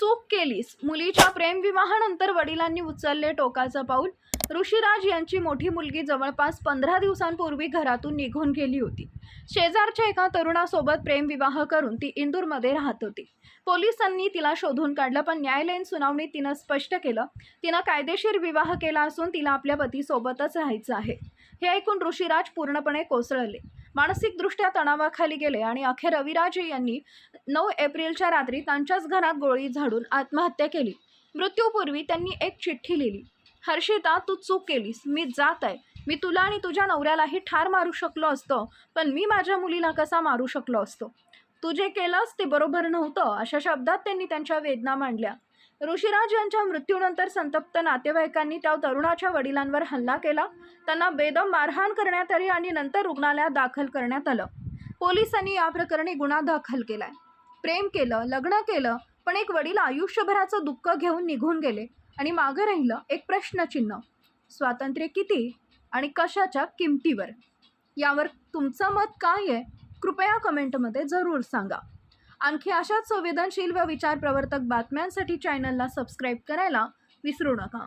चूक केलीस. मुलीच्या प्रेमविवाहानंतर वडिलांनी उचलले टोकाचं पाऊल. ऋषीराज यांची मोठी मुलगी जवळपास पंधरा दिवसांपूर्वी घरातून निघून गेली होती. शेजारच्या एका तरुणासोबत प्रेमविवाह करून ती इंदूरमध्ये राहत होती. पोलिसांनी तिला शोधून काढलं पण न्यायालयीन सुनावणीत तिनं स्पष्ट केलं. तिनं कायदेशीर विवाह केला असून तिला आपल्या पतीसोबतच राहायचं आहे. हे ऐकून ऋषीराज पूर्णपणे कोसळले. मानसिकदृष्ट्या तणावाखाली गेले आणि अखेर रविराजे यांनी नऊ एप्रिलच्या रात्री त्यांच्याच घरात गोळी झाडून आत्महत्या केली. मृत्यूपूर्वी त्यांनी एक चिठ्ठी लिहिली. हर्षिता तू चूक केलीस. मी जात आहे. मी तुला आणि तुझ्या नवऱ्यालाही ठार मारू शकलो असतो पण मी माझ्या मुलीला कसा मारू शकलो असतो? तू जे केलंस ते बरोबर नव्हतं अशा शब्दात त्यांनी त्यांच्या वेदना मांडल्या. ऋषीराज यांच्या मृत्यूनंतर संतप्त नातेवाईकांनी त्या तरुणाच्या वडिलांवर हल्ला केला. त्यांना बेदम मारहाण करण्यात आली आणि नंतर रुग्णालयात दाखल करण्यात आलं. पोलिसांनी या प्रकरणी गुन्हा दाखल केलाय. प्रेम केलं लग्न केलं पण एक वडील आयुष्यभराचं दुःख घेऊन निघून गेले आणि मागं राहिलं एक प्रश्नचिन्ह. स्वातंत्र्य किती आणि कशाच्या किमतीवर? यावर तुमचं मत काय आहे? कृपया कमेंटमध्ये जरूर सांगा. आणखी अशाच संवेदनशील व विचार प्रवर्तक बातम्यांसाठी चॅनलला सबस्क्राईब करायला विसरू नका.